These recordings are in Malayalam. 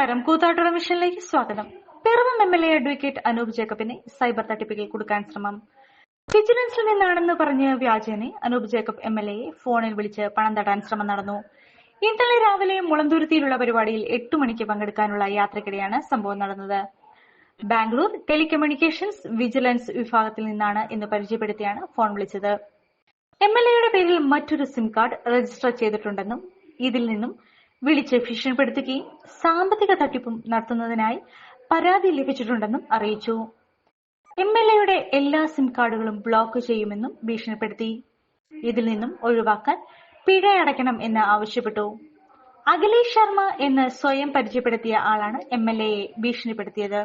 നമസ്കാരം. കൂത്താട്ടുറ മിഷനിലേക്ക് സ്വാഗതം. Piravom M L A advocate Anoop ജേക്കബിനെ cyber തട്ടിപ്പിൽ കൊടുക്കാൻ ശ്രമം. വിജിലൻസിൽ നിന്നാണെന്ന് പറഞ്ഞ് വ്യാജേനെ അനൂപ് ജേക്കബ് എം എൽ എയെ ഫോണിൽ വിളിച്ച് പണം തട്ടാൻ ശ്രമം നടന്നു. ഇന്നലെ രാവിലെ മുളന്തുരുത്തിയിലുള്ള പരിപാടിയിൽ എട്ടു മണിക്ക് പങ്കെടുക്കാനുള്ള യാത്രക്കിടെയാണ് സംഭവം നടന്നത്. ബാംഗ്ലൂർ ടെലികമ്മ്യൂണിക്കേഷൻസ് വിജിലൻസ് വിഭാഗത്തിൽ നിന്നാണ് ഇന്ന് പരിചയപ്പെടുത്തിയാണ് ഫോൺ വിളിച്ചത്. എം എൽ എയുടെ പേരിൽ മറ്റൊരു സിം കാർഡ് രജിസ്റ്റർ ചെയ്തിട്ടുണ്ടെന്നും ഇതിൽ നിന്നും വിളിച്ച് ഭീഷണിപ്പെടുത്തുകയും സാമ്പത്തിക തട്ടിപ്പും നടത്തുന്നതിനായി പരാതി ലഭിച്ചിട്ടുണ്ടെന്നും അറിയിച്ചു. എം എൽ എയുടെ എല്ലാ സിം കാർഡുകളും ബ്ലോക്ക് ചെയ്യുമെന്നും ഭീഷണിപ്പെടുത്തി. ഇതിൽ നിന്നും ഒഴിവാക്കാൻ പിഴ എന്ന് ആവശ്യപ്പെട്ടു. അഖിലേഷ് ശർമ്മ എന്ന് സ്വയം പരിചയപ്പെടുത്തിയ ആളാണ് എം എൽ എയെ ഭീഷണിപ്പെടുത്തിയത്.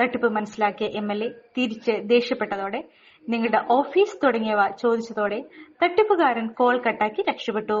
തട്ടിപ്പ് മനസ്സിലാക്കിയ എം എൽ എ തിരിച്ച് ദേഷ്യപ്പെട്ടതോടെ നിങ്ങളുടെ ഓഫീസ് തുടങ്ങിയവ ചോദിച്ചതോടെ തട്ടിപ്പുകാരൻ കോൾ കട്ടാക്കി രക്ഷപ്പെട്ടു.